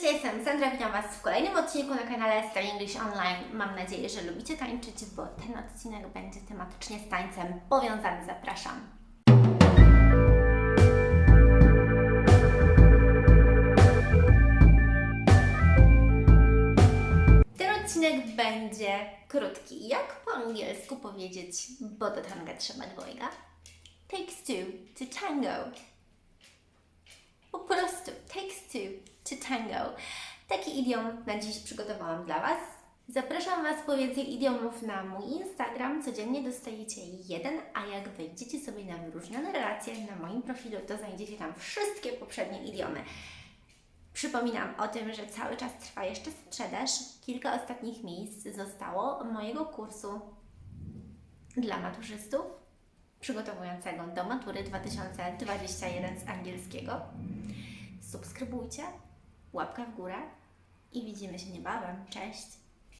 Cześć, jestem Sandra, witam Was w kolejnym odcinku na kanale Style English Online. Mam nadzieję, że lubicie tańczyć, bo ten odcinek będzie tematycznie z tańcem powiązany. Zapraszam. Ten odcinek będzie krótki. Jak po angielsku powiedzieć, bo do tanga trzeba dwojga? Takes two to tango. Po prostu takes two to tango. Taki idiom na dziś przygotowałam dla Was. Zapraszam Was po więcej idiomów na mój Instagram. Codziennie dostajecie jeden, a jak wejdziecie sobie na wyróżnione relacje na moim profilu, to znajdziecie tam wszystkie poprzednie idiomy. Przypominam o tym, że cały czas trwa jeszcze sprzedaż. Kilka ostatnich miejsc zostało mojego kursu dla maturzystów przygotowującego do matury 2021 z angielskiego. Subskrybujcie, łapka w górę i widzimy się niebawem. Cześć!